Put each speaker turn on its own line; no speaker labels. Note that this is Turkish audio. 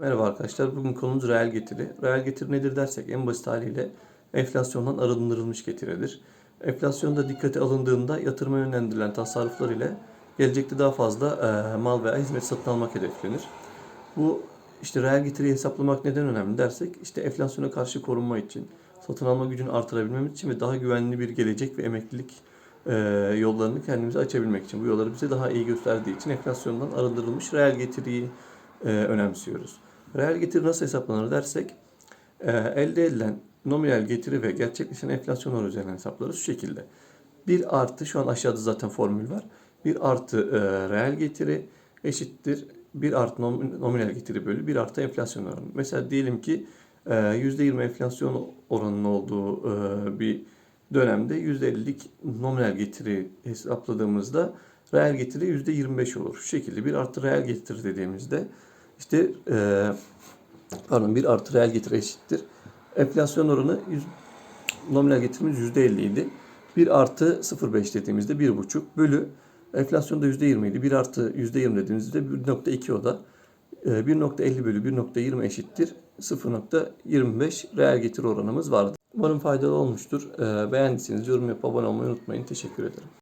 Merhaba arkadaşlar. Bugün konumuz reel getiri. Reel getiri nedir dersek en basit haliyle enflasyondan arındırılmış getiridir. Enflasyonda dikkate alındığında yatırıma yönlendirilen tasarruflar ile gelecekte daha fazla e, mal veya hizmet satın almak hedeflenir. Bu işte reel getiriyi hesaplamak neden önemli dersek işte enflasyona karşı korunma için, satın alma gücünü artırabilmemiz için ve daha güvenli bir gelecek ve emeklilik e, yollarını kendimize açabilmek için. Bu yolları bize daha iyi gösterdiği için enflasyondan arındırılmış reel getiriyi e, önemsiyoruz. Reel getiri nasıl hesaplanır dersek e, elde edilen nominal getiri ve gerçekleşen enflasyon oranı üzerinden hesaplarız şu şekilde. 1 artı şu an aşağıda zaten formül var. 1 artı e, reel getiri eşittir 1 artı nom- nominal getiri bölü 1 artı enflasyon oranı. Mesela diyelim ki e, %20 enflasyon oranının olduğu e, bir dönemde %50'lik nominal getiri hesapladığımızda reel getiri %25 olur. Şu şekilde 1 artı reel getiri dediğimizde işte e, pardon 1 artı reel getiri eşittir. Enflasyon oranı yüz- nominal getirimiz %50 idi. 1 artı 0,5 dediğimizde 1,5 bölü enflasyon da %20 idi. 1 artı %20 dediğimizde 1,2 o da. E, 1,50 bölü 1,20 eşittir. 0,25 reel getiri oranımız vardı. Umarım faydalı olmuştur. E, Beğendiyseniz yorum yapıp abone olmayı unutmayın. Teşekkür ederim.